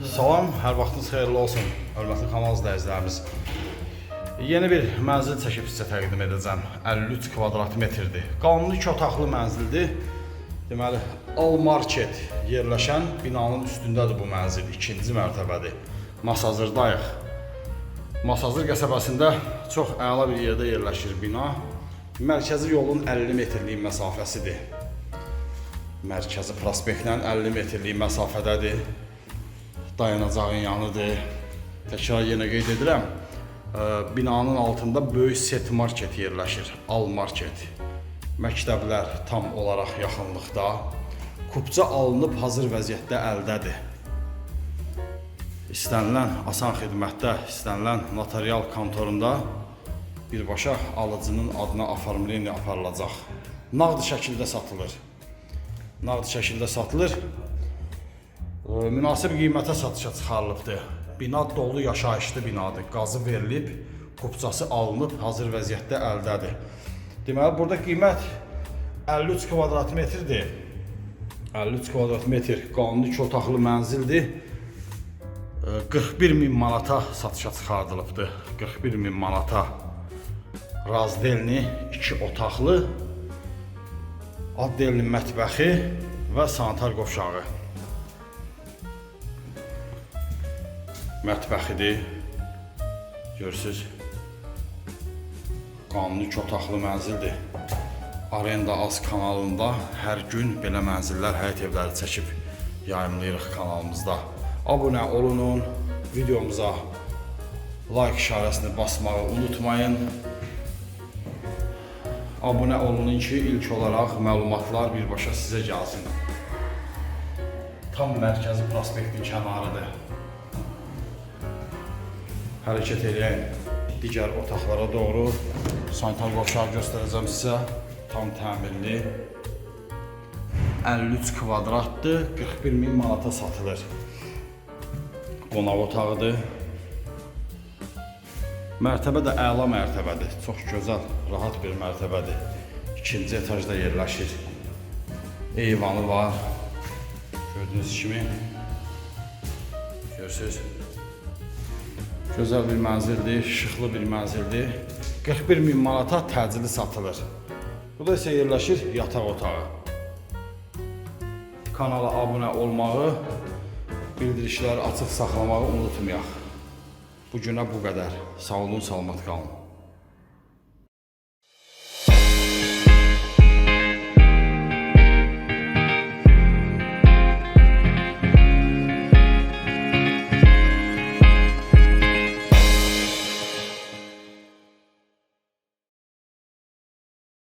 Salam, hər vaxtınız xeyirli olsun, hörmətli kanal izləyicilərimiz. Yeni bir mənzil çəkib sizə təqdim edəcəm. 53 kvadrat metrdir. Qanuni iki otaqlı mənzildir. Deməli, Al Market yerləşən binanın üstündədir bu mənzil, ikinci mərtəbədir. Masazırdayıq. Masazır qəsəbəsində çox əla bir yerdə yerləşir bina. Mərkəzi yolun 50 metrlik məsafəsidir. Mərkəzi prospektdən 50 metrlik məsafədədir. Dayanacağın yanıdır. Təkrar yenə qeyd edirəm. Ə, Binanın altında böyük set market yerləşir. Al Market. Məktəblər tam olaraq yaxınlıqda. Kupça alınıb hazır vəziyyətdə əldədir. İstənilən asan xidmətdə, istənilən notarial kontorunda birbaşa alıcının adına oformleniya aparılacaq. Nağd şəkildə satılır. Nağd şəkildə satılır. Münasib qiymətə satışa çıxarılıbdır. Bina dolu yaşayışlı binadır. Qazı verilib, kupçası alınıb, hazır vəziyyətdə əldədir. Deməli burada qiymət 53 kvadrat metrdir. 53 kvadrat metr qanuni iki otaqlı mənzildir. Ə, 41 min manata satışa çıxardılıbdır. 41 min manata razdelni iki otaqlı addelli mətbəxi və sanitar qovşağı. Mətbəxidir. Görürsüz. Qanuni iki otaqlı mənzildir. Arenda Az kanalında hər gün belə mənzillər, həyət evləri çəkib yayımlayırıq kanalımızda. Abunə olunun, videomuza like işarəsini basmağı unutmayın. Abunə olunun ki, ilk olaraq məlumatlar birbaşa sizə gəlsin. Tam mərkəzi prospektin kənarıdır. Hərəkət eləyən digər otaqlara doğru sanitar qovşağı göstərəcəm sizə. Tam təmirli. 53 kvadratdır, 41 min manata satılır. Qonaq otağıdır. Mərtəbə də əla mərtəbədir. Çox gözəl, rahat bir mərtəbədir. İkinci etajda yerləşir. Eyvanı var. Gördüyünüz kimi. Görürsüz. Gözəl bir mənzildir, şıxlı bir mənzildir. 41 min manata təcili satılır. Burada isə yerləşir yataq otağı. Kanala abunə olmağı, bildirişləri açıq saxlamağı unutmayaq. Bu günə bu qədər. Sağ olun, salamat qalın.